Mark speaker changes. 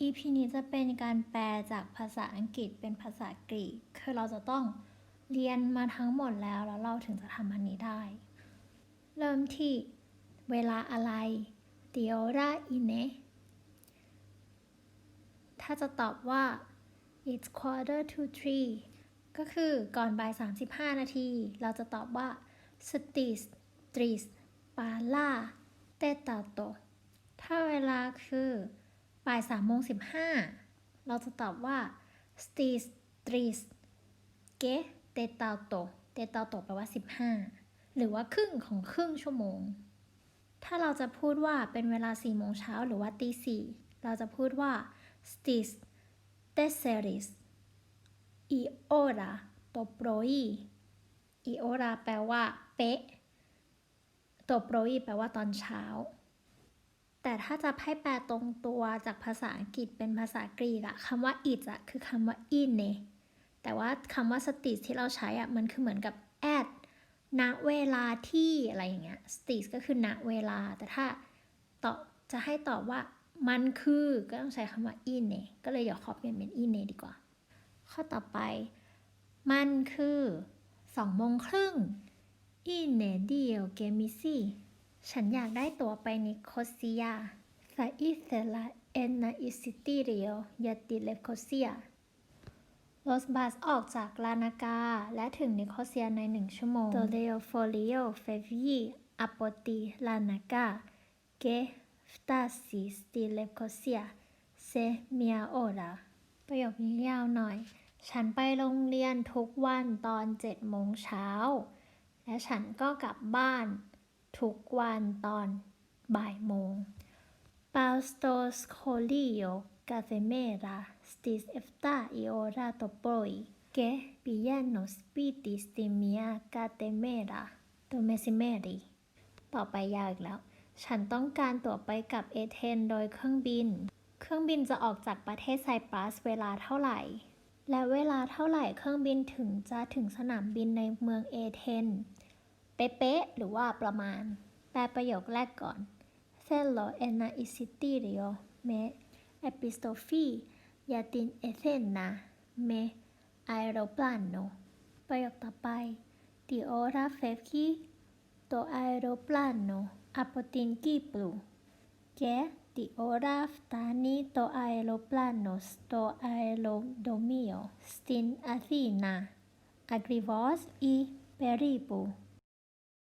Speaker 1: EP นี้จะเป็นการแปลจากภาษาอังกฤษเป็นภาษากรีก คือเราจะต้องเรียนมาทั้งหมดแล้วแล้วเราถึงจะทำอันนี้ได้ เริ่มที่เวลาอะไร the ora ine ถ้าจะตอบว่า it's quarter to three ก็คือก่อนบ่าย 35 นาที เราจะตอบว่า stis tris pala tetato ถ้าเวลาคือ บ่าย3โมง15เราจะตอบว่า stis tris que tetato tetato แปลว่า 15 หรือว่าครึ่งของครึ่งชั่วโมง ถ้าเราจะพูดว่าเป็นเวลา4โมงเช้าหรือว่าตีสี่เราจะพูดว่า stis tesseris i ora to proi i ora แปลว่า เป๊ะ to proi แปลว่าตอนเช้า แต่ถ้าจะให้แปลตรงตัวจากภาษาอังกฤษเป็นภาษากรีกอะคำว่า it อะคือคำว่า in แต่ว่าคำว่า stis ที่เราใช้อะมันคือเหมือนกับ at ณเวลาที่อะไรอย่างเงี้ย stis ก็คือณเวลา แต่ถ้าตอบจะให้ตอบว่ามันคือก็ต้องใช้คำว่า in ก็เลยเดี๋ยวขอเปลี่ยนเป็น in ดีกว่า ข้อต่อไป มันคือสองโมงครึ่ง in dio gemisi ฉันอยากได้ตั๋วไปนิโคเซีย f a i t e l a enna isitirio yati lefkosia รถบัสออกจากลานากา และถึงนิโคเซียในหนึ่งชั่วโมง t o l e o folio fevi apoti lanaka que ftasis di lefkosia se mia ora ประโยคนี้ยาวหน่อย ฉันไปโรงเรียนทุกวันตอนเจ็ดโมงเช้า และฉันก็กลับบ้าน ทุกวันตอนบ่ายโมง Pausto scolio cafemera stis efta i ora topoi que piano spitis di mia catemera domesimeri ต่อไปยากแล้ว ฉันต้องการตั๋วไปกับเอเธนโดยเครื่องบิน เครื่องบินจะออกจากประเทศไซปรัสเวลาเท่าไหร่ และเวลาเท่าไหร่เครื่องบินถึงจะถึงสนามบินในเมืองเอเธน เป๊ะๆหรือว่าประมาณ แปลประโยคแรกก่อน Cello ena isitirio me epistofi yatin ethena me aeroplano ประโยคต่อไป Di ora fevki to aeroplano apotin kiplu que di ora ftani to aeroplanos to aerodomio stin Athena agrivos i peribu